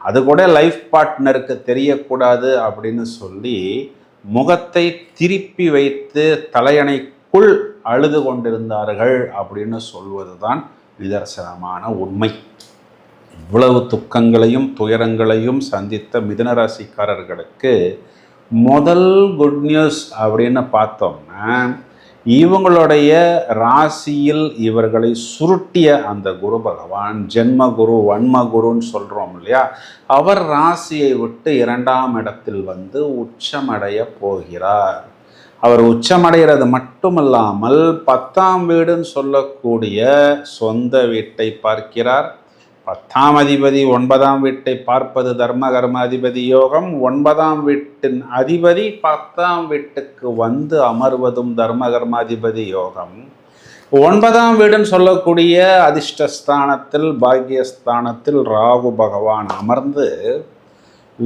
அது கூட லைஃப் பார்ட்னருக்கு தெரியக்கூடாது அப்படின்னு சொல்லி முகத்தை திருப்பி வைத்து தலையணைக்குள் அழுது கொண்டிருந்தார்கள் அப்படின்னு சொல்வது தான் நிதர்சனமான உண்மை. இவ்வளவு துக்கங்களையும் துயரங்களையும் சந்தித்த மிதுனராசிக்காரர்களுக்கு முதல் குட் நியூஸ் அப்படின்னு பார்த்தோம்னா இவங்களுடைய ராசியில் இவர்களை சுருட்டிய அந்த குரு பகவான் ஜென்ம குரு வன்ம குருன்னு சொல்கிறோம் இல்லையா? அவர் ராசியை விட்டு இரண்டாம் இடத்தில் வந்து உச்சமடைய போகிறார். அவர் உச்சமடைகிறது மட்டுமல்லாமல் பத்தாம் வீடுன்னு சொல்லக்கூடிய சொந்த வீட்டை பார்க்கிறார். பத்தாம் அதிபதி ஒன்பதாம் வீட்டை பார்ப்பது தர்ம கர்ம அதிபதி யோகம். ஒன்பதாம் வீட்டின் அதிபதி பத்தாம் வீட்டுக்கு வந்து அமர்வதும் தர்ம கர்மாதிபதி யோகம். ஒன்பதாம் வீடுன்னு சொல்லக்கூடிய அதிர்ஷ்டஸ்தானத்தில் பாக்கியஸ்தானத்தில் ராகு பகவான் அமர்ந்து